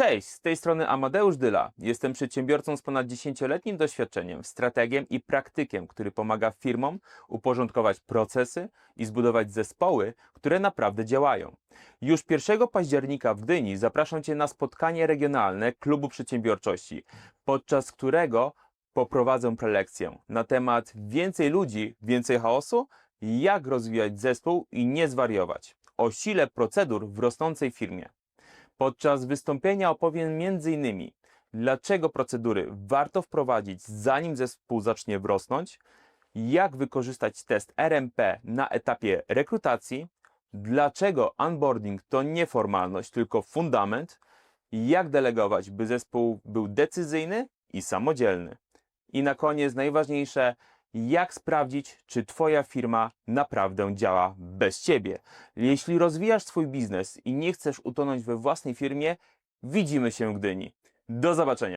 Cześć, z tej strony Amadeusz Dyla. Jestem przedsiębiorcą z ponad 10-letnim doświadczeniem, strategiem i praktykiem, który pomaga firmom uporządkować procesy i zbudować zespoły, które naprawdę działają. Już 1 października w Gdyni zapraszam Cię na spotkanie regionalne Klubu Przedsiębiorczości, podczas którego poprowadzę prelekcję na temat więcej ludzi, więcej chaosu, jak rozwijać zespół i nie zwariować, o sile procedur w rosnącej firmie. Podczas wystąpienia opowiem m.in. dlaczego procedury warto wprowadzić zanim zespół zacznie wrosnąć, jak wykorzystać test RMP na etapie rekrutacji, dlaczego onboarding to nie formalność, tylko fundament, jak delegować, by zespół był decyzyjny i samodzielny. I na koniec najważniejsze, jak sprawdzić, czy Twoja firma naprawdę działa bez Ciebie. Jeśli rozwijasz swój biznes i nie chcesz utonąć we własnej firmie, widzimy się w Gdyni. Do zobaczenia.